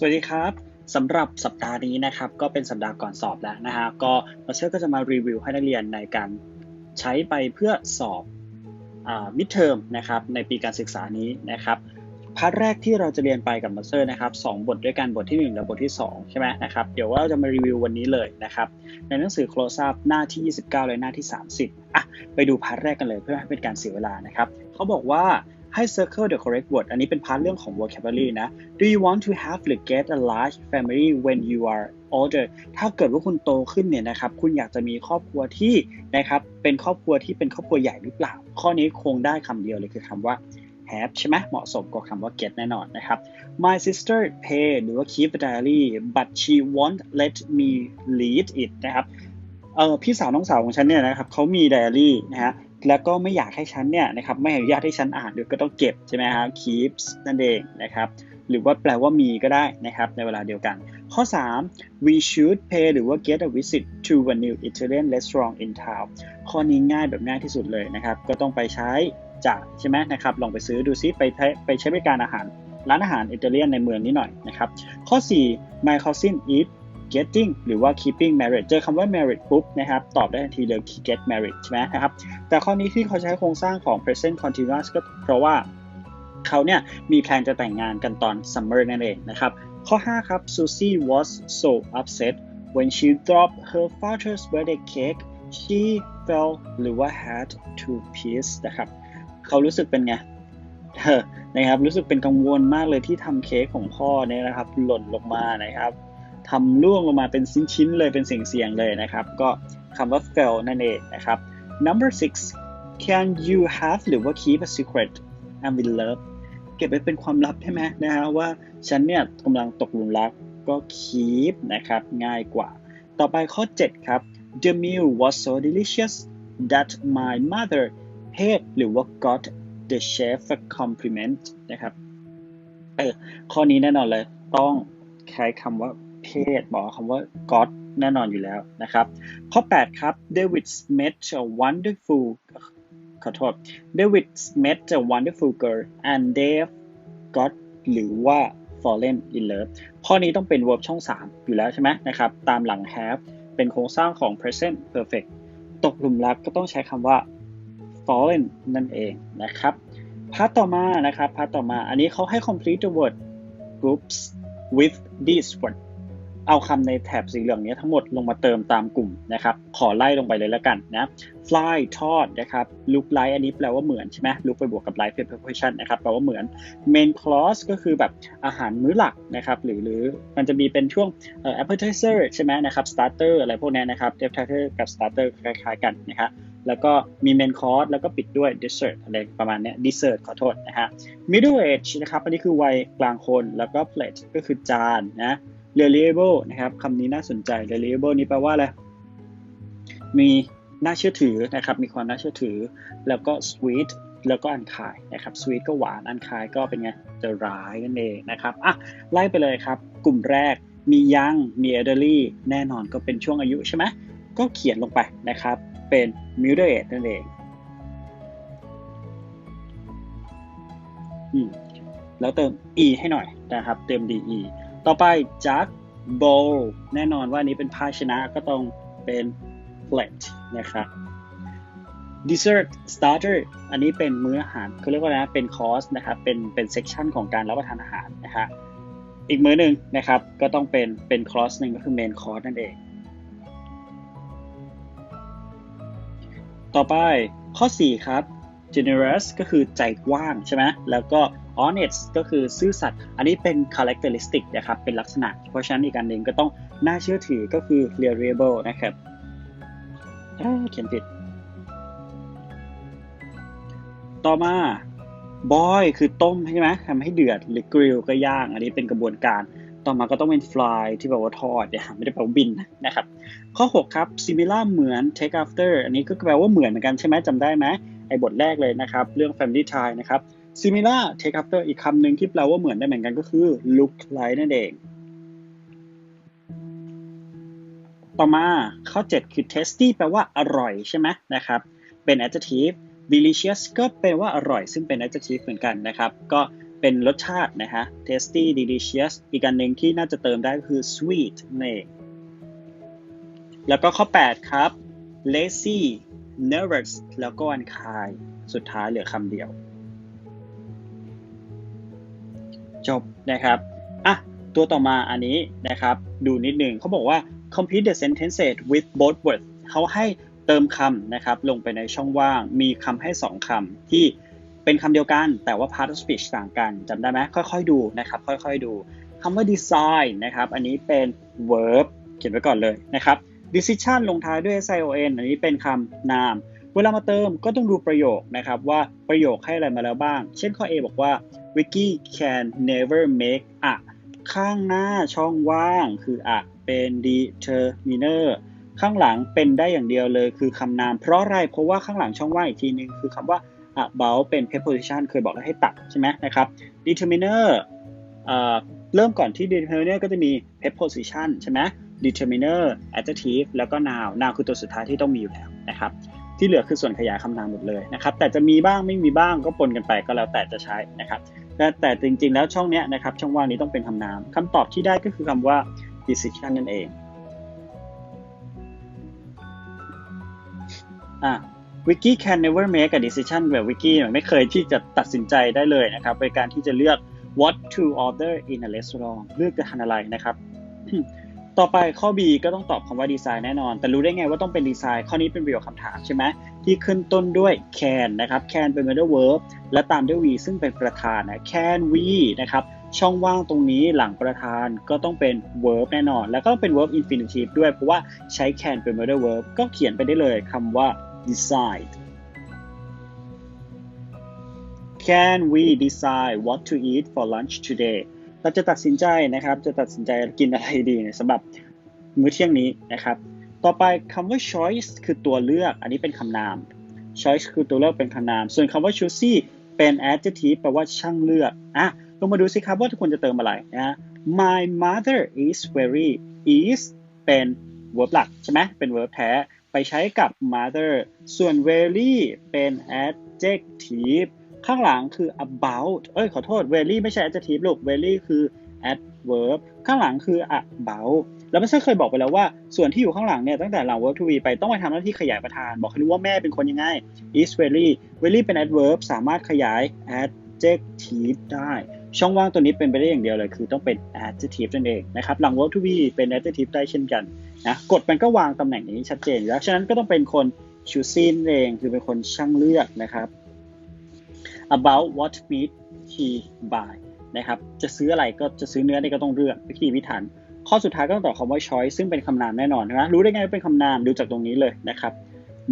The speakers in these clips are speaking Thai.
สวัสดีครับสำหรับสัปดาห์นี้นะครับก็เป็นสัปดาห์ก่อนสอบแล้วนะฮะก็มาเชื่อก็จะมารีวิวให้นักเรียนในการใช้ไปเพื่อสอบมิดเทอมนะครับในปีการศึกษานี้นะครับพาร์ทแรกที่เราจะเรียนไปกับมาเตอร์นะครับสบทด้วยกันบทที่ 1 และบทที่ 2 ใช่ไหมนะครับเดี๋ยวเราจะมารีวิววันนี้เลยนะครับในหนังสือ close up หน้าที่ 29 และหน้าที่ 30อะไปดูพาร์ทแรกกันเลยเพื่อให้เป็นการเสียเวลานะครับเขาบอกว่า ให้ circle the correct word อันนี้เป็นพาร์ทเรื่องของ vocabulary นะ do you want to have or get a large family when you are older ถ้าเกิดว่าคุณโตขึ้นเนี่ยนะครับ คุณอยากจะมีครอบครัวที่นะครับ เป็นครอบครัวที่เป็นครอบครัวใหญ่หรือเปล่า ข้อนี้คงได้คำเดียวเลยคือคำว่า have ใช่ไหมเหมาะสมกับคำว่า get แน่นอนนะครับ my sister pay หรือว่า keep a diary but she won't let me read it นะครับเออพี่สาวน้องสาวของฉันเนี่ยนะครับเขามีไดอารี่นะฮะ แล้วก็ไม่อยากให้ฉันเนี่ยนะครับไม่อนุญาตให้ฉันอ่านเด้วยวก็ต้องเก็บใช่ไหมครับ keeps นั่นเองนะครับหรือว่าแปลว่ามีก็ได้นะครับในเวลาเดียวกัน ข้อ 3 we should pay หรือว่า get a visit to a new Italian restaurant in town ข้อนี้ง่ายแบบง่ายที่สุดเลยนะครับ ก็ต้องไปใช้จากใช่ไหมนะครับ ลองไปซื้อดูซิไปไปใช้บริการอาหารร้านอาหารอิตาเลียนในเมืองนี้หน่อยนะครับ ข้อ 4 my cousin eat getting หรือว่า keeping married เจอคำว่า married ปุ๊บนะครับ ตอบได้ทันทีเลย get married ใช่ไหมนะครับ แต่ข้อนี้ที่เขาใช้โครงสร้างของ present continuous ก็เพราะว่าเขาเนี่ยมีแพลนจะแต่งงานกันตอน summer นั่นเองนะครับ ข้อ 5 ครับ Susie was so upset when she dropped her father's birthday cake she fell หรือว่า had to piece นะครับเขารู้สึกเป็นไงนะครับรู้สึกเป็นกังวลมากเลยที่ทำเค้กของพ่อเนี่ยนะครับ หล่นลงมานะครับ ทำล่วงลงมาเป็นชิ้นๆเลยเป็นเสียงๆเลยนะครับ ก็คำว่า fell นั่นเองนะครับ number six can you have หรือว่า keep a secret I'm in love เก็บไว้เป็นความลับใช่ไหมนะฮะว่าฉันเนี่ยกำลังตกหลุมรักก็ keep นะครับ ง่ายกว่า ต่อไปข้อ 7 ครับ the meal was so delicious that my mother paid หรือว่า got the chef a compliment นะครับเออข้อนี้แน่นอนเลยต้องใช้คำว่า เพศ บอกคำว่า God แน่นอนอยู่แล้วนะครับ ข้อ 8 ครับ David met a wonderful ขอโทษ David met a wonderful girl and they got หรือว่า fallen in love ข้อนี้ต้องเป็น verb ช่อง 3 อยู่แล้วใช่ไหมนะครับ ตามหลัง have เป็นโครงสร้างของ present perfect ตกหลุมรักก็ต้องใช้คำว่า fallen นั่นเองนะครับพาร์ทต่อมานะครับพาร์ทต่อมา อันนี้เขาให้ complete the word groups with this word เอาคำในแถบสีเหลืองนี้ทั้งหมดลงมาเติมตามกลุ่มนะครับ ขอไล่ลงไปเลยแล้วกันนะ fly ทอดนะครับ look like อันนี้แปลว่าเหมือนใช่ไหม look ไปบวกกับ like preposition นะครับแปลว่าเหมือน main course ก็คือแบบอาหารมื้อหลักนะครับหรือหรือมันจะมีเป็นช่วง appetizer ใช่ไหมนะครับ starter อะไรพวกนี้นะครับ appetizer กับ starter คล้ายๆกันนะครับแล้วก็มี main course แล้วก็ปิดด้วย dessert อะไรประมาณนี้ dessert ขอโทษนะฮะ middle age นะครับอันนี้คือวัยกลางคนแล้วก็ plate ก็คือจานนะ reliable นะครับคำนี้น่าสนใจ reliable นี้แปลว่าอะไร มีน่าเชื่อถือนะครับ มีความน่าเชื่อถือ แล้วก็ sweet แล้วก็อันคายนะครับ sweet ก็หวาน อันคายก็เป็นไงจะร้ายนั่นเองนะครับ อะ ไล่ไปเลยครับ กลุ่มแรก มียัง มี elderly แน่นอนก็เป็นช่วงอายุใช่ไหม ก็เขียนลงไปนะครับ เป็น middle age นั่นเองอืมแล้วเติม e ให้หน่อยนะครับ เติม de ต่อไป jug bowl แน่นอนว่านี้เป็นภาชนะก็ต้องเป็น plate นะครับ dessert starter อันนี้เป็นมื้ออาหารเขาเรียกว่านะเป็นคอร์สนะครับเป็นเป็นเซกชันของการรับประทานอาหารนะฮะอีกมื้อหนึ่งนะครับก็ต้องเป็นเป็นคอร์สหนึ่งก็คือเมนคอร์สนั่นเอง ต่อไปข้อ 4 ครับ generous ก็คือใจกว้างใช่ไหมแล้วก็ honest ก็คือซื่อสัตย์อันนี้เป็น characteristic นะครับเป็นลักษณะ เพราะฉะนั้นอีกการหนึ่งก็ต้องน่าเชื่อถือก็คือ reliable นะครับเขียนผิด ต่อมา boil คือต้มใช่ไหมทำให้เดือดหรือ grill ก็ย่าง อันนี้เป็นกระบวนการต่อมาก็ต้องเป็น fly ที่แปลว่าทอดเนี่ยไม่ได้แปลว่าบินนะครับ ข้อ 6 ครับ similar เหมือน take after อันนี้ก็แปลว่าเหมือนเหมือนกันใช่ไหมจำได้ไหมไอ้บทแรกเลยนะครับ เรื่อง family tie นะครับ similar take after อีกคำหนึ่งที่แปลว่าเหมือนได้เหมือนกันก็คือ look like นั่นเอง ต่อมาข้อ 7 คือ tasty แปลว่าอร่อยใช่ไหมนะครับ เป็น adjective delicious ก็แปลว่าอร่อย ซึ่งเป็น adjective เหมือนกันนะครับ ก็เป็นรสชาตินะฮะ tasty delicious อีกอันหนึ่งที่น่าจะเติมได้ก็คือ sweet นั่นเอง แล้วก็ข้อ 8 ครับ lazy nervous แล้วก็ unkind สุดท้ายเหลือคำเดียว จบนะครับอะตัวต่อมาอันนี้นะครับ ดูนิดหนึ่งเขาบอกว่า complete the sentences with both words เขาให้เติมคำนะครับ ลงไปในช่องว่าง มีคำให้ 2คำที่เป็นคำเดียวกัน แต่ว่า part of speech ต่างกันจำได้ไหมค่อยๆดูนะครับ ค่อยๆดูคำว่า design นะครับ อันนี้เป็น verb เขียนไว้ก่อนเลยนะครับ decision ลงท้ายด้วย sion อันนี้เป็นคำนาม เวลามาเติมก็ต้องดูประโยคนะครับ ว่าประโยคให้อะไรมาแล้วบ้าง เช่นข้อ A บอกว่า Vicky can never make a ข้างหน้าช่องว่างคืออะเป็น determiner ข้างหลังเป็นได้อย่างเดียวเลยคือคำนาม เพราะอะไร เพราะว่าข้างหลังช่องว่างอีกทีนึงคือคำว่า about เป็น preposition เคยบอกแล้วให้ตัดใช่ไหมนะครับ determiner เริ่มก่อนที่ determiner ก็จะมี preposition ใช่ไหม determiner adjective แล้วก็ noun noun คือตัวสุดท้ายที่ต้องมีอยู่แล้วนะครับ ที่เหลือคือส่วนขยายคำนามหมดเลยนะครับ แต่จะมีบ้างไม่มีบ้างก็ปนกันไปก็แล้วแต่จะใช้นะครับ แต่แต่จริง ๆ แล้วช่องนี้นะครับช่องว่างนี้ต้องเป็นคำนามคำตอบที่ได้ก็คือคำว่า decision นั่นเองอะวิกกี้ can never make a decision แบบวิกกี้ไม่เคยที่จะตัดสินใจได้เลยนะครับในการที่จะเลือก what to order in a restaurant เลือกจะทานอะไรนะครับ ต่อไปข้อ B ก็ต้องตอบคำว่าดีไซน์แน่นอน แต่รู้ได้ไงว่าต้องเป็นดีไซน์ ข้อนี้เป็นประโยคคำถามใช่ไหม ที่ขึ้นต้นด้วย can นะครับ can เป็น middle verb และตามด้วย we ซึ่งเป็นประธานนะ can we นะครับช่องว่างตรงนี้หลังประธานก็ต้องเป็น verb แน่นอน แล้วก็เป็น verb infinitive ด้วย เพราะว่าใช้ can เป็น middle verb ก็เขียนไปได้เลยคำว่า decide Can we decide what to eat for lunch today เราจะตัดสินใจนะครับ จะตัดสินใจกินอะไรดีสำหรับมื้อเที่ยงนี้นะครับ ต่อไปคำว่า choice คือตัวเลือก อันนี้เป็นคำนาม choice คือตัวเลือกเป็นคำนาม ส่วนคำว่า choosy เป็น adjective แปลว่าช่างเลือก อะ ลงมาดูสิครับว่าทุกคนจะเติมอะไรนะ My mother is very is เป็น verb หลักใช่ไหมเป็น verb แท้ ไปใช้กับ mother ส่วน very เป็น adjective ข้างหลังคือ about เอ้ย ขอโทษ very ไม่ใช่ adjective ลูก very คือ adverb ข้างหลังคือ about แล้วไม่ใช่เคยบอกไปแล้วว่าส่วนที่อยู่ข้างหลังเนี่ยตั้งแต่หลัง verb to be ไปต้องไปทำหน้าที่ขยายประธาน บอกให้รู้ว่าแม่เป็นคนยังไง is very very เป็น adverb สามารถขยาย adjective ได้ ช่องว่างตัวนี้เป็นไปได้อย่างเดียวเลย คือต้องเป็น adjective นั่นเองนะครับหลัง verb to be เป็น adjective ได้เช่นกันนะกฎมันก็วางตำแหน่งนี้ชัดเจนแล้วฉะนั้นก็ต้องเป็นคน choosing เองคือเป็นคนช่างเลือกนะครับ about what meat he buy นะครับจะซื้ออะไรก็จะซื้อเนื้อนี่ก็ต้องเลือกวิธีพิถัน ข้อสุดท้ายก็ต้องตอบคำว่า choice ซึ่งเป็นคำนามแน่นอนนะรู้ได้ไงว่าเป็นคำนามดูจากตรงนี้เลยนะครับ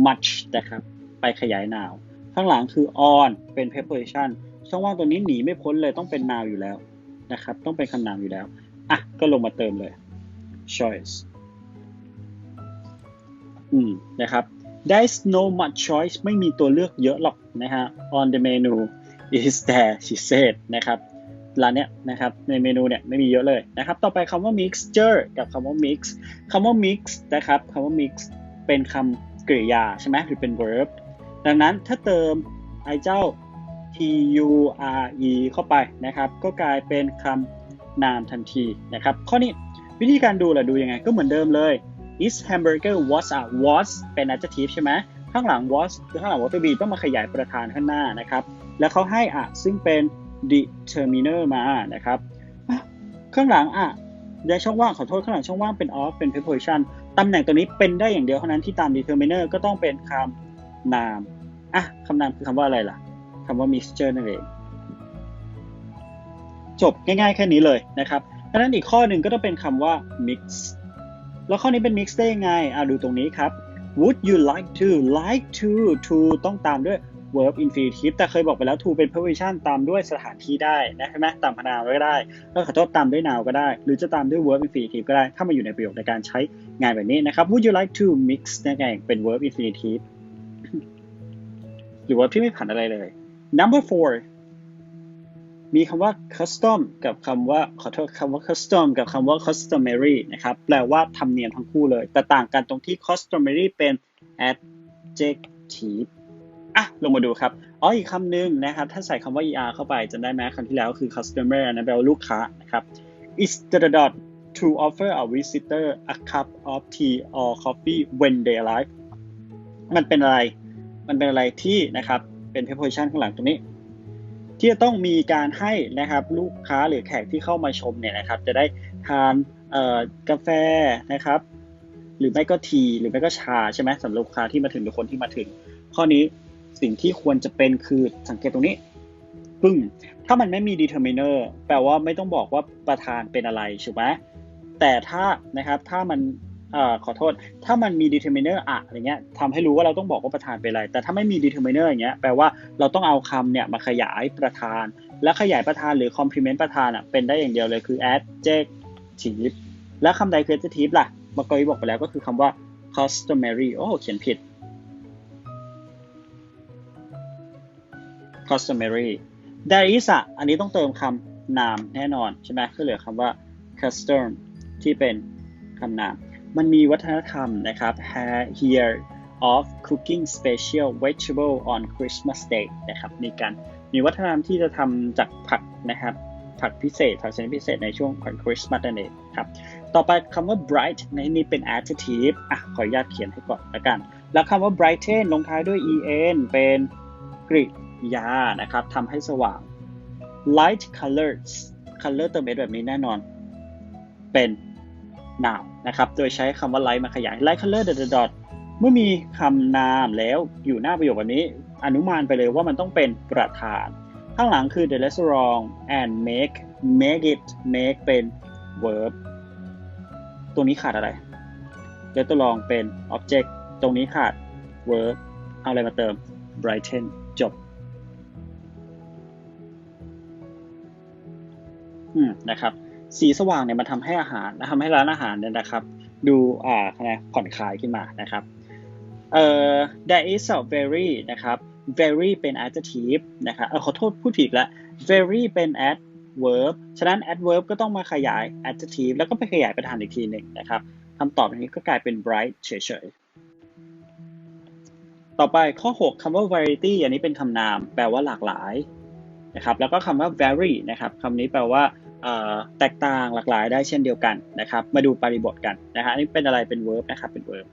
much นะครับไปขยาย noun ข้างหลังคือ on เป็น preposition ช่องว่างตัวนี้หนีไม่พ้นเลยต้องเป็น noun อยู่แล้วนะครับ ต้องเป็นคำนามอยู่แล้วอะก็ลงมาเติมเลย choice อืมนะครับ There's no much choice ไม่มีตัวเลือกเยอะหรอกนะฮะ on the menu is there she said นะครับ ร้านเนี้ยนะครับในเมนูเนี่ยไม่มีเยอะเลยนะครับต่อไปคำว่า mixture กับคำว่า mix คำว่า mix นะครับคำว่า mix เป็นคำกริยาใช่ไหมหรือเป็น verb ดังนั้นถ้าเติมไอเจ้า t u r e เข้าไปนะครับ ก็กลายเป็นคำนามทันทีนะครับ ข้อนี้วิธีการดูล่ะดูยังไง ก็เหมือนเดิมเลย is hamburger was a was เป็น adjective ใช่ไหมข้างหลัง was ข้างหลัง was to be ต้องมาขยายประธานข้างหน้านะครับ แล้วเขาให้อะซึ่งเป็น determiner มานะครับข้างหลังอะในช่องว่างขอโทษข้างหลังช่องว่างเป็น of เป็น preposition ตำแหน่งตัวนี้เป็นได้อย่างเดียวเท่านั้นที่ตาม determiner ก็ต้องเป็นคำนามอะคำนามคือคำว่าอะไรล่ะคำว่า mixture นั่นเองจบง่ายๆแค่นี้เลยนะครับดังนั้นอีกข้อหนึ่งก็ต้องเป็นคำว่า mix แล้วข้อนี้เป็น mix ได้ยังไงอะดูตรงนี้ครับ would you like to like to to ต้องตามด้วย verb infinitive แต่เคยบอกไปแล้ว to เป็น preposition ตามด้วยสถานที่ได้นะใช่ไหมตามพนามก็ได้แล้วขอโทษตามด้วย noun ก็ได้ หรือจะตามด้วย verb infinitive ก็ได้ ถ้ามาอยู่ในประโยคในการใช้งานแบบนี้นะครับ would you like to mix นั่นเองเป็น verb infinitive หรือว่าพี่ไม่ผ่านอะไรเลย number four มีคำว่า custom กับคำว่าขอโทษคำว่า custom กับคำว่า customary นะครับ แปลว่าธรรมเนียมทั้งคู่เลย แต่ต่างกันตรงที่ customary เป็น adjective อะลงมาดูครับอ๋ออีกคำหนึ่งนะครับถ้าใส่คำว่า er เข้าไปจะได้ไหมคำที่แล้วคือ customer นะแปลว่าลูกค้านะครับ is the dot to offer a visitor a cup of tea or coffee when they arrive มันเป็นอะไร มันเป็นอะไรที่นะครับ เป็น preposition ข้างหลังตรงนี้ ที่จะต้องมีการให้นะครับลูกค้าหรือแขกที่เข้ามาชมเนี่ยนะครับ จะได้ทานกาแฟนะครับ หรือไม่ก็ทีหรือไม่ก็ชาใช่ไหมสำหรับลูกค้าที่มาถึงหรือคนที่มาถึง ข้อนี้ สิ่งที่ควรจะเป็นคือสังเกตตรงนี้ปึ้งถ้ามันไม่มี determiner แปลว่าไม่ต้องบอกว่าประธานเป็นอะไรใช่ไหมแต่ถ้านะครับถ้ามันอขอโทษ ถ้ามันมี determiner อะอะไรเงี้ยทำให้รู้ว่าเราต้องบอกว่าประธานเป็นอะไร แต่ถ้าไม่มี determiner อย่างเงี้ยแปลว่าเราต้องเอาคำเนี่ยมาขยายประธาน และขยายประธานหรือ complement ประธานอะเป็นได้อย่างเดียวเลยคือ adjective และคำใดคือ adjective ล่ะมื่อกี้บอกไปแล้วก็คือคำว่า customary โอ้เขียนผิด customary there is อะอันนี้ต้องเติมคำนามแน่นอนใช่ไหมก็เหลือคำว่า custom ที่เป็นคำนาม มันมีวัฒนธรรมนะครับ here of cooking special vegetable on Christmas Day นะครับ มีการมีวัฒนธรรมที่จะทำจากผักนะครับ ผักพิเศษ ผักชนิดพิเศษในช่วงของคริสต์มาสนั่นเองครับ ต่อไปคำว่า bright ในนี้เป็น adjective อะ ขออนุญาตเขียนให้ก่อนละกัน แล้วคำว่า brighten ลงท้ายด้วย en เป็นกริ ยานะครับทำให้สว่าง light colors color เติม s แบบนี้แน่นอน เป็น noun นะครับ โดยใช้คำว่า light มาขยาย light color dot dot เมื่อมีคำนามแล้วอยู่หน้าประโยคแบบนี้ อนุมานไปเลยว่ามันต้องเป็นประธาน ข้างหลังคือ the restaurant and make make it make เป็น verb ตรงนี้ขาดอะไร restaurant เป็น object ตรงนี้ขาด verb เอาอะไรมาเติม brighten จบนะครับ สีสว่างเนี่ยมันทำให้อาหารทำให้ร้านอาหารเนี่ยนะครับ ดูอ่าผ่อนคลายขึ้นมานะครับเอ่อ there is a very นะครับ very เป็น adjective นะครับเออขอโทษพูดผิดละ very เป็น adverb ฉะนั้น adverb ก็ต้องมาขยาย adjective แล้วก็ไปขยายประธานอีกทีหนึ่งนะครับคำตอบนี้ก็กลายเป็น bright เฉยๆ ต่อไปข้อ 6คำว่า variety อันนี้เป็นคำนาม แปลว่าหลากหลายนะครับ แล้วก็คำว่า vary นะครับคำนี้แปลว่า แตกต่างหลากหลายได้เช่นเดียวกันนะครับ มาดูปริบทกันนะฮะนี่เป็นอะไรเป็น verb นะครับเป็น verb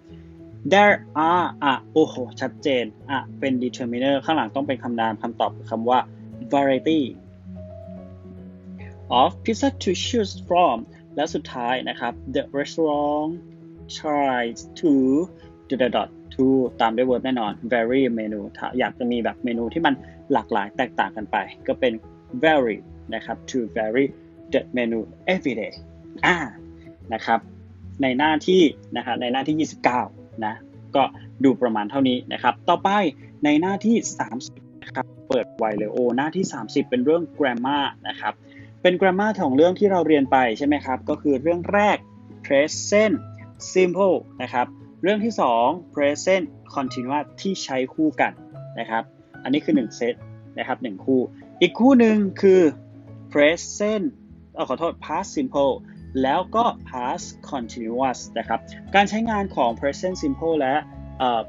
there are อะโอ้โหชัดเจนอะเป็น determiner ข้างหลังต้องเป็นคำนามคำตอบคือคำว่า variety of pizza to choose from และสุดท้ายนะครับ the restaurant tries to dot dot to ตามด้วย verb แน่นอน vary เมนูถ้าอยากจะมีแบบเมนูที่มันหลากหลายแตกต่างกันไป ก็เป็น vary นะครับ to vary the menu every day อ่านะครับ ในหน้าที่นะครับในหน้าที่ 29 นะ ก็ดูประมาณเท่านี้นะครับ ต่อไปในหน้าที่ 30นะครับ เปิดไวเลโอหน้าที่ 30 เป็นเรื่อง grammar นะครับ เป็น grammar ของเรื่องที่เราเรียนไปใช่ไหมครับ ก็คือเรื่องแรก present simple นะครับ เรื่องที่ 2 present continuous ที่ใช้คู่กันนะครับ อันนี้คือ1เซตนะครับ1คู่ อีกคู่หนึ่งคือ present ขอโทษ past simple แล้วก็ past continuous นะครับ การใช้งานของ present simple และ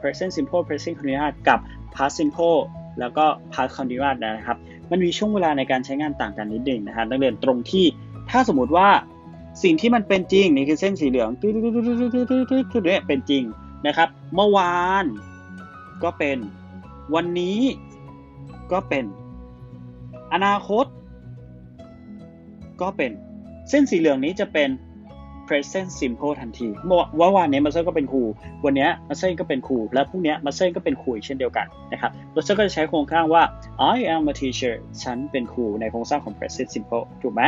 present simple present continuous กับ past simple แล้วก็ past continuous นะครับ มันมีช่วงเวลาในการใช้งานต่างกันนิดหนึ่งนะฮะนักเรียนตรงที่ถ้าสมมติว่าสิ่งที่มันเป็นจริงนี่คือเส้นสีเหลืองตุ๊ดตุ๊ดตุ๊ดตุ๊ดตุ๊ดตุ๊ดตุ๊ดเนี่ยเป็นจริงนะครับ เมื่อวานก็เป็น วันนี้ก็เป็น อนาคต ก็เป็นเส้นสีเหลืองนี้จะเป็น present simple ทันทีว่าวันนี้มาเซอร์ก็เป็นครู วันนี้มาเซอร์ก็เป็นครู และพรุ่งนี้มาเซอร์ก็เป็นครูเช่นเดียวกันนะครับมาเซอร์ก็จะใช้โครงสร้างว่า I am a teacher ฉันเป็นครูในโครงสร้างของ present simple ถูกไหม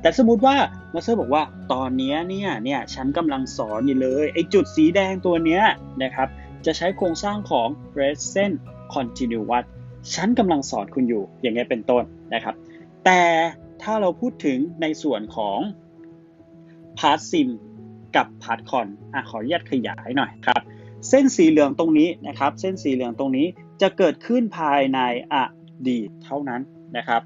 แต่สมมติว่ามาเซอร์บอกว่าตอนนี้เนี่ยเนี่ยฉันกำลังสอนอยู่เลยไอจุดสีแดงตัวเนี้ยนะครับจะใช้โครงสร้างของ present continuous ฉันกำลังสอนคุณอยู่อย่างเงี้ยเป็นต้นนะครับ แต่ ถ้าเราพูดถึงในส่วนของพาร์ทซิมกับพาร์ทคอนอะขออนุญาตขยายหน่อยครับ เส้นสีเหลืองตรงนี้นะครับ เส้นสีเหลืองตรงนี้จะเกิดขึ้นภายในอดีตเท่านั้นนะครับ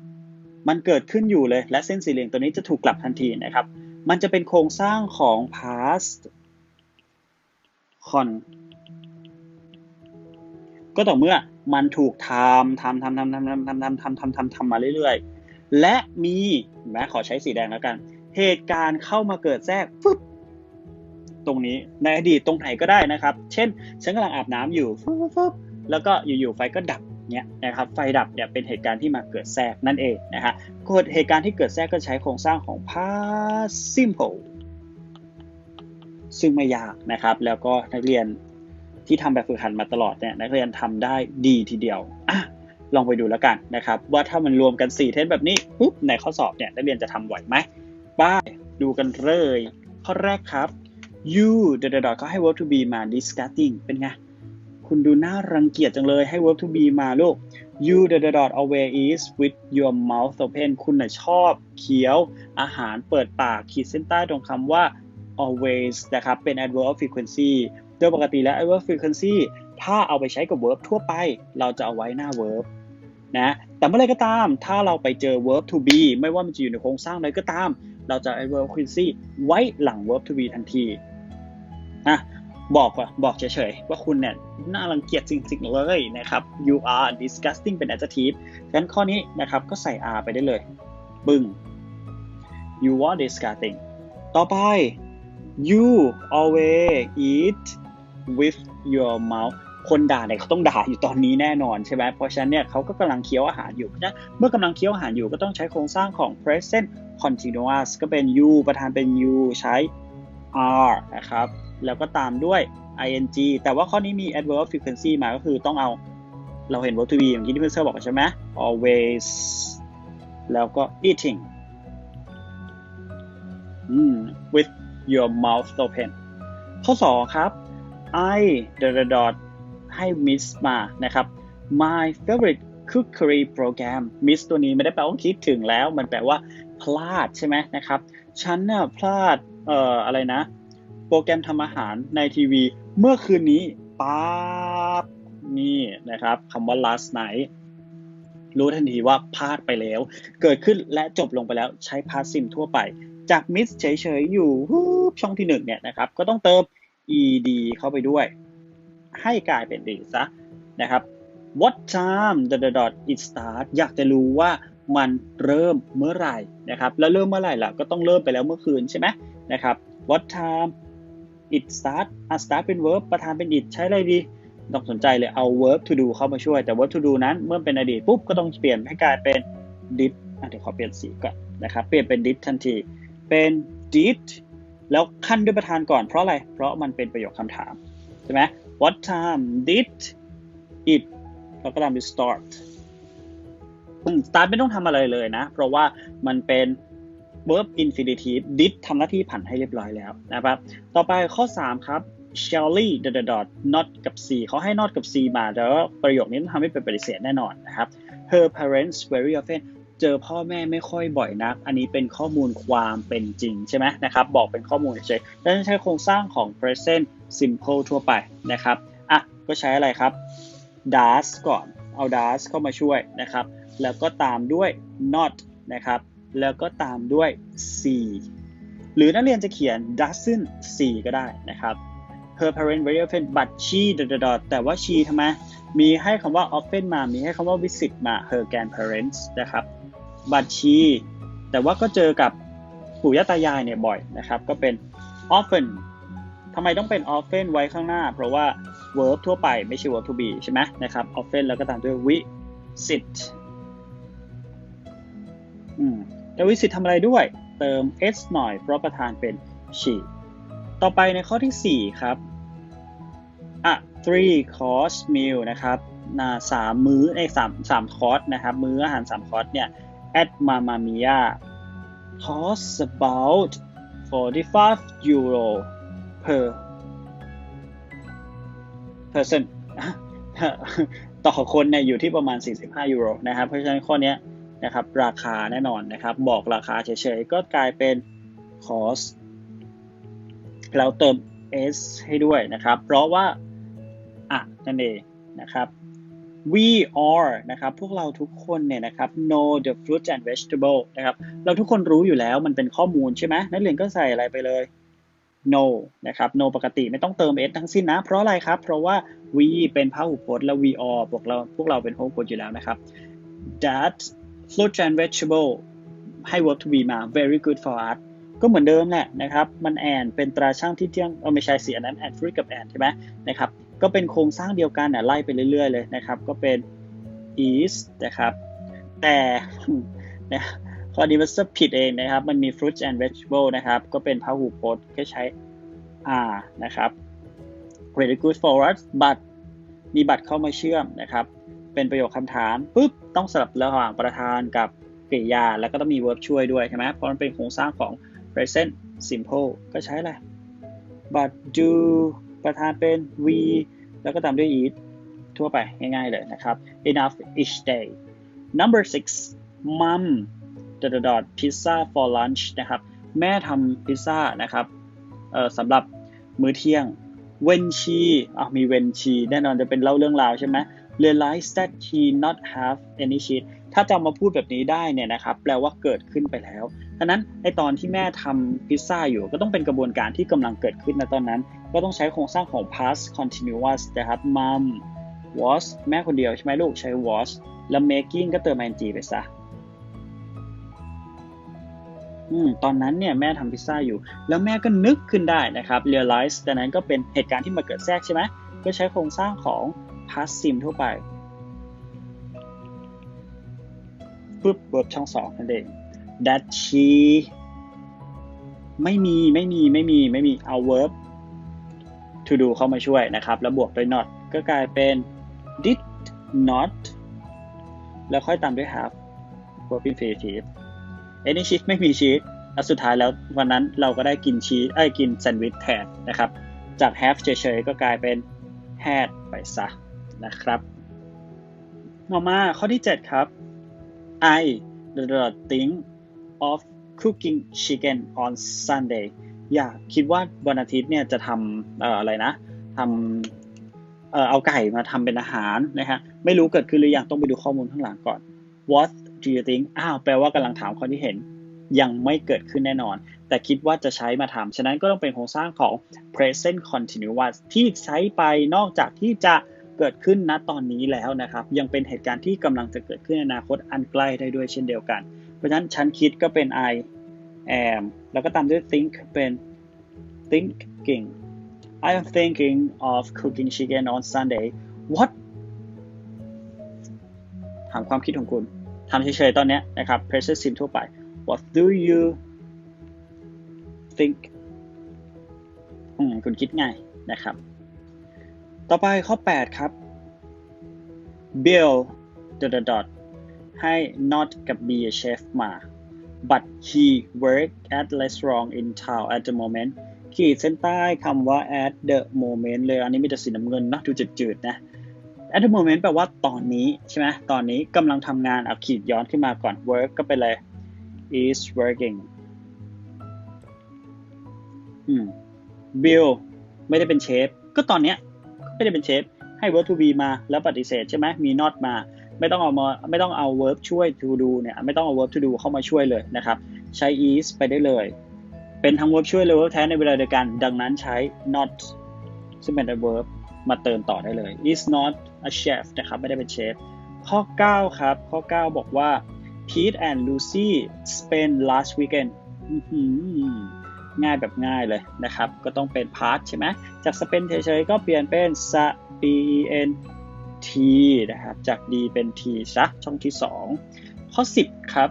มันเกิดขึ้นอยู่เลย และเส้นสีเหลืองตัวนี้จะถูกกลับทันทีนะครับ มันจะเป็นโครงสร้างของ past con ก็ต่อเมื่อมันถูกทำทำทำทำทำทำทำทำทำทำทำทำมาเรื่อยๆ และมีแม้ขอใช้สีแดงแล้วกัน เหตุการณ์เข้ามาเกิดแทรกปุ๊บตรงนี้ในอดีตตรงไหนก็ได้นะครับ เช่นฉันกำลังอาบน้ำอยู่ปุ๊บแล้วก็อยู่ๆไฟก็ดับเนี่ยนะครับไฟดับเนี่ยเป็นเหตุการณ์ที่มาเกิดแทรกนั่นเองนะฮะกฎเหตุการณ์ที่เกิดแทรกก็ใช้โครงสร้างของ past simple ซึ่งไม่ยากนะครับ แล้วก็นักเรียนที่ทำแบบฝึกหัดมาตลอดเนี่ยนักเรียนทำได้ดีทีเดียวอ ลองไปดูแล้วกันนะครับ ว่าถ้ามันรวมกัน 4 เทสแบบนี้ปุ๊บในข้อสอบเนี่ยนักเรียนจะทำไหวไหมป้าดูกันเลย ข้อแรกครับ you เดดดก็ให้ verb to be มา disgusting เป็นไง คุณดูน่ารังเกียจจังเลยให้ verb to be มาลูก you เดดด always with your mouth open คุณน่ะชอบเคี้ยวอาหารเปิดปากขีดเส้นใต้ตรงคำว่า always นะครับ เป็น adverb of frequency โดยปกติแล้ว adverb frequency ถ้าเอาไปใช้กับ verb ทั่วไป เราจะเอาไว้หน้า verb นะแต่เมื่อไรก็ตามถ้าเราไปเจอ verb to be ไม่ว่ามันจะอยู่ในโครงสร้างใดก็ตาม เราจะ adverb frequency ไว้หลัง verb to be ทันทีนะบอกว่าบอกเฉยๆ ว่าคุณเนี่ยน่ารังเกียจจริงๆเลยนะครับ you are disgusting เป็น adjective ฉะนั้นข้อนี้นะครับก็ใส่ R ไปได้เลย บึ้ง you are disgusting ต่อไป you always eat with your mouth คนด่าเนี่ยเขาต้องด่าอยู่ตอนนี้แน่นอนใช่ไหมเพราะฉะนั้นเนี่ยเขาก็กำลังเคี้ยวอาหารอยู่นะเมื่อกำลังเคี้ยวอาหารอยู่ก็ต้องใช้โครงสร้างของ present continuous ก็เป็น you ประธานเป็น you ใช้ are นะครับ แล้วก็ตามด้วย ing แต่ว่าข้อนี้มี adverb frequency มาก็คือต้องเอาเราเห็น verb to be อย่างที่เพื่อนเซอร์บอกใช่ไหม always แล้วก็ eating with your mouth open ข้อ 2 ครับ I dot dot ให้ miss มานะครับ my favorite cookery program miss ตัวนี้ไม่ได้แปลว่าคิดถึงแล้ว มันแปลว่าพลาดใช่ไหมนะครับ ฉันน่ะพลาดเอ่ออะไรนะ โปรแกรมทำอาหารในทีวี เมื่อคืนนี้ป๊บนี่นะครับคำว่า last night รู้ทันทีว่าพลาดไปแล้ว เกิดขึ้นและจบลงไปแล้วใช้ past sim ทั่วไป จากมิสเฉยๆ อยู่ช่องที่1เนี่ยนะครับ ก็ต้องเติม ed เข้าไปด้วย ให้กลายเป็นดีซะนะครับ what time dot dot it start อยากจะรู้ว่ามันเริ่มเมื่อไหร่นะครับ แล้วเริ่มเมื่อไหร่ล่ะก็ต้องเริ่มไปแล้วเมื่อคืนใช่ไหมนะครับ what time it start อะ start เป็น verb ประธานเป็น it ใช้อะไรดีต้องสนใจเลยเอา verb to do เข้ามาช่วยแต่ verb to do นั้นเมื่อเป็นอดีตปุ๊บก็ต้องเปลี่ยนให้กลายเป็น did อะเดี๋ยวขอเปลี่ยนสีก่อนนะครับเปลี่ยนเป็น did ทันทีเป็น did แล้วขั้นด้วยประธานก่อนเพราะอะไร เพราะมันเป็นประโยคคำถามใช่ไหม what time did it แล้วก็ตามด้วย start start ไม่ต้องทำอะไรเลยนะ เพราะว่ามันเป็น verb infinitive did ทำหน้าที่ผันให้เรียบร้อยแล้วนะครับ ต่อไปข้อ 3 ครับ Shelly dot dot not กับ C เขาให้ not กับ C มาแต่ว่าประโยคนี้ต้องทำให้เป็นปฏิเสธแน่นอนนะครับ Her parents very often เจอพ่อแม่ไม่ค่อยบ่อยนัก อันนี้เป็นข้อมูลความเป็นจริงใช่ไหมนะครับ บอกเป็นข้อมูลเฉยๆแล้วใช้โครงสร้างของ present simple ทั่วไปนะครับ อะ ก็ใช้อะไรครับ does ก่อน เอา does เข้ามาช่วยนะครับ แล้วก็ตามด้วย not นะครับ แล้วก็ตามด้วย c หรือนักเรียนจะเขียน doesn't see ก็ได้นะครับ her parent very often but she dot dot แต่ว่า she ทำไม มีให้คำว่า often มา มีให้คำว่า visit มา her grandparents นะครับ but she แต่ว่าก็เจอกับปู่ย่าตายายเนี่ยบ่อยนะครับ ก็เป็น often ทำไมต้องเป็น often ไว้ข้างหน้า เพราะว่า verb ทั่วไปไม่ใช่ verb to be ใช่ไหมนะครับ often แล้วก็ตามด้วย visit อืมแล้ว visit ทำอะไรด้วย เติม s หน่อย เพราะประธานเป็น she ต่อไปในข้อที่ 4 ครับอะ three course meal นะครับนาสามมื้อในสามสามคอร์สนะครับ มื้ออาหารสามคอร์สเนี่ย at Mamma Mia costs about 45 euro per person ต่อคนเนี่ยอยู่ที่ประมาณ 45 ยูโรนะครับ เพราะฉะนั้นข้อนี้นะครับราคาแน่นอนนะครับ บอกราคาเฉยๆ ก็กลายเป็น cost แล้วเติม s ให้ด้วยนะครับ เพราะว่า อะ นั่นเองนะครับ we are นะครับพวกเราทุกคนเนี่ยนะครับ know the fruit and vegetable นะครับเราทุกคนรู้อยู่แล้วมันเป็นข้อมูลใช่ไหมนักเรียนก็ใส่อะไรไปเลย no นะครับ no ปกติไม่ต้องเติม s ทั้งสิ้นนะ เพราะอะไรครับ เพราะว่า we เป็นพหูพจน์แล้ว we all พวกเราพวกเราเป็นพหูพจน์อยู่แล้วนะครับ that fruit and vegetable ให้ verb to be มา very good for us ก็เหมือนเดิมแหละนะครับ มันแอนเป็นตราช่างที่เที่ยงเออไม่ใช่เสียนั้นแอนฟรีกับแอนใช่ไหมนะครับ ก็เป็นโครงสร้างเดียวกันนะไล่ไปเรื่อย ๆ เลยนะครับ ก็เป็น is นะครับแต่นะข้อนี้มันจะผิดเองนะครับ มันมี fruits and vegetable นะครับ ก็เป็นพหูพจน์ก็ใช้ are นะครับ very good for us but มีบัตรเข้ามาเชื่อมนะครับ เป็นประโยคคำถามปุ๊บต้องสลับระหว่างประธานกับกริยา แล้วก็ต้องมี verb ช่วยด้วยใช่ไหมเพราะมันเป็นโครงสร้างของ present simple ก็ใช้แหละ but do ประธานเป็น we แล้วก็ตามด้วย eat ทั่วไปง่ายๆเลยนะครับ enough each day number six mom dot dot pizza for lunch นะครับ แม่ทำพิซซ่านะครับสำหรับมื้อเที่ยง when she อะมี when she แน่นอนจะเป็นเล่าเรื่องราวใช่ไหม realize that she not have any cheat ถ้าจะมาพูดแบบนี้ได้เนี่ยนะครับ แปลว่าเกิดขึ้นไปแล้ว ดังนั้นในตอนที่แม่ทำพิซซ่าอยู่ก็ต้องเป็นกระบวนการที่กำลังเกิดขึ้นในตอนนั้น ก็ต้องใช้โครงสร้างของ past continuous นะครับ mom was แม่คนเดียวใช่ไหมลูกใช้ was แล้ว making ก็เติม ing ไปซะอืมตอนนั้นเนี่ยแม่ทำพิซซ่าอยู่ แล้วแม่ก็นึกขึ้นได้นะครับ realize ดังนั้นก็เป็นเหตุการณ์ที่มาเกิดแทรกใช่ไหมก็ใช้โครงสร้างของ past sim ทั่วไปปุ๊บ verb ช่องสองนั่นเอง that she ไม่มีไม่มีไม่มีไม่มีเอา verb to do เข้ามาช่วยนะครับ แล้วบวกด้วย not ก็กลายเป็น did not แล้วค่อยตามด้วย have verb infinitive any cheese ไม่มีชีสแล้วสุดท้ายแล้ววันนั้นเราก็ได้กินชีสเอ้กินแซนด์วิชแทนนะครับ จาก have เฉยๆ ก็กลายเป็น had ไปซะนะครับต่อมาข้อที่ 7 ครับ I the think of cooking chicken on Sunday อยากคิดว่าวันอาทิตย์เนี่ยจะทำเอ่ออะไรนะทำเอ่อเอาไก่มาทำเป็นอาหารนะฮะไม่รู้เกิดขึ้นหรือยังต้องไปดูข้อมูลข้างหลังก่อน What do you think อ้าวแปลว่ากำลังถามคนที่เห็นยังไม่เกิดขึ้นแน่นอน แต่คิดว่าจะใช้มาทำฉะนั้นก็ต้องเป็นโครงสร้างของ present continuous ที่ใช้ไปนอกจากที่จะเกิดขึ้นณตอนนี้แล้วนะครับ ยังเป็นเหตุการณ์ที่กำลังจะเกิดขึ้นในอนาคตอันใกล้ได้ด้วยเช่นเดียวกัน เพราะฉะนั้นฉันคิดก็เป็น I am แล้วก็ตามด้วย think เป็น thinking I am thinking of cooking chicken on Sunday what ถามความคิดของคุณทำเฉยๆตอนนี้นะครับ present simple ทั่วไป what do you think คุณคิดไงนะครับ ต่อไปข้อ 8 ครับ Bill dot dot dot ให้ not กับ be a chef มา but he work at restaurant in town at the moment ขีดเส้นใต้คำว่า at the moment เลย อันนี้มีแต่สีน้ำเงินนะดูจืดๆนะ at the moment แปลว่าตอนนี้ใช่ไหมตอนนี้กำลังทำงานเอาขีดย้อนขึ้นมาก่อน work ก็ไปเลย is working อืม Bill ไม่ได้เป็นเชฟ ก็ตอนเนี้ยไม่ได้เป็นเชฟ ให้ verb to be มาแล้วปฏิเสธใช่ไหมมี not มา ไม่ต้องเอามาไม่ต้องเอา verb ช่วย to do เนี่ยไม่ต้องเอา verb to do เข้ามาช่วยเลยนะครับ ใช้ is ไปได้เลย เป็นทั้ง verb ช่วยและ verb แท้ในเวลาเดียวกัน ดังนั้นใช้ not ซึ่งเป็น verb มาเติมต่อได้เลย is not a chef นะครับ ไม่ได้เป็นเชฟ ข้อ 9 ครับ ข้อ 9 บอกว่า Pete and Lucy spent last weekend ง่ายแบบง่ายเลยนะครับ ก็ต้องเป็น part ใช่ไหมจาก spend เฉยๆ ก็เปลี่ยนเป็น s p e n t นะครับ จาก d เป็น t ซะช่องที่ 2 ข้อ 10 ครับ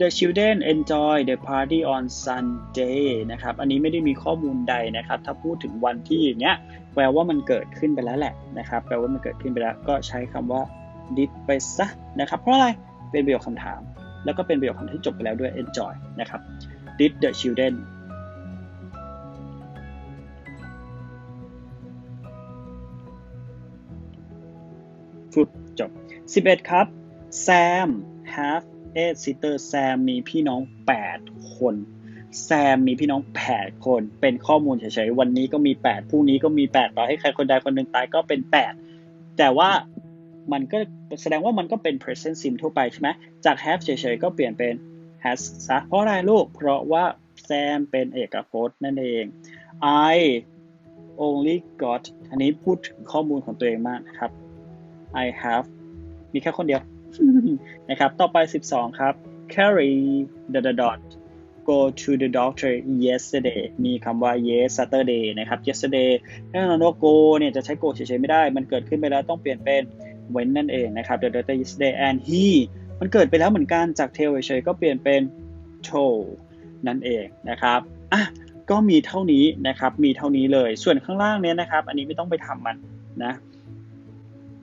The children enjoy the party on Sunday นะครับ อันนี้ไม่ได้มีข้อมูลใดนะครับ ถ้าพูดถึงวันที่อย่างเงี้ยแปลว่ามันเกิดขึ้นไปแล้วแหละนะครับ แปลว่ามันเกิดขึ้นไปแล้ว ก็ใช้คำว่า did ไปซะนะครับ เพราะอะไร เป็นประโยคคำถาม แล้วก็เป็นประโยคคำที่จบไปแล้วด้วย enjoy นะครับ did the children ฟุตจบ 11 ครับ Sam have eight sister Sam มีพี่น้อง 8 คน Sam มีพี่น้อง 8 คน เป็นข้อมูลเฉยๆ วันนี้ก็มี 8 พรุ่งนี้ก็มี 8 ต่อให้ใครคนใดคนหนึ่งตายก็เป็น 8 แต่ว่ามันก็แสดงว่ามันก็เป็น present sim ทั่วไปใช่ไหม จาก have เฉยๆ ก็เปลี่ยนเป็น has ซะเพราะอะไรลูก เพราะว่า Sam เป็นเอกพจน์นั่นเอง I only got อันนี้พูดถึงข้อมูลของตัวเองมากนะครับ I have มีแค่คนเดียวนะครับ ต่อไป 12 ครับ carry the the dot go to the doctor yesterday มีคำว่า yesterday นะครับ yesterday แน่นอนว่า go เนี่ยจะใช้ go เฉยๆไม่ได้ มันเกิดขึ้นไปแล้วต้องเปลี่ยนเป็น when นั่นเองนะครับ the doctor yesterday and he มันเกิดไปแล้วเหมือนกันจาก tell เฉยๆก็เปลี่ยนเป็น told นั่นเองนะครับอะก็มีเท่านี้นะครับ มีเท่านี้เลย ส่วนข้างล่างเนี้ยนะครับ อันนี้ไม่ต้องไปทำมันนะ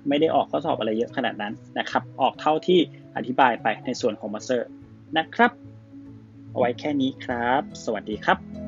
ไม่ได้ออกข้อสอบอะไรเยอะขนาดนั้นนะครับ ออกเท่าที่อธิบายไปในส่วนของมาสเตอร์นะครับ เอาไว้แค่นี้ครับ สวัสดีครับ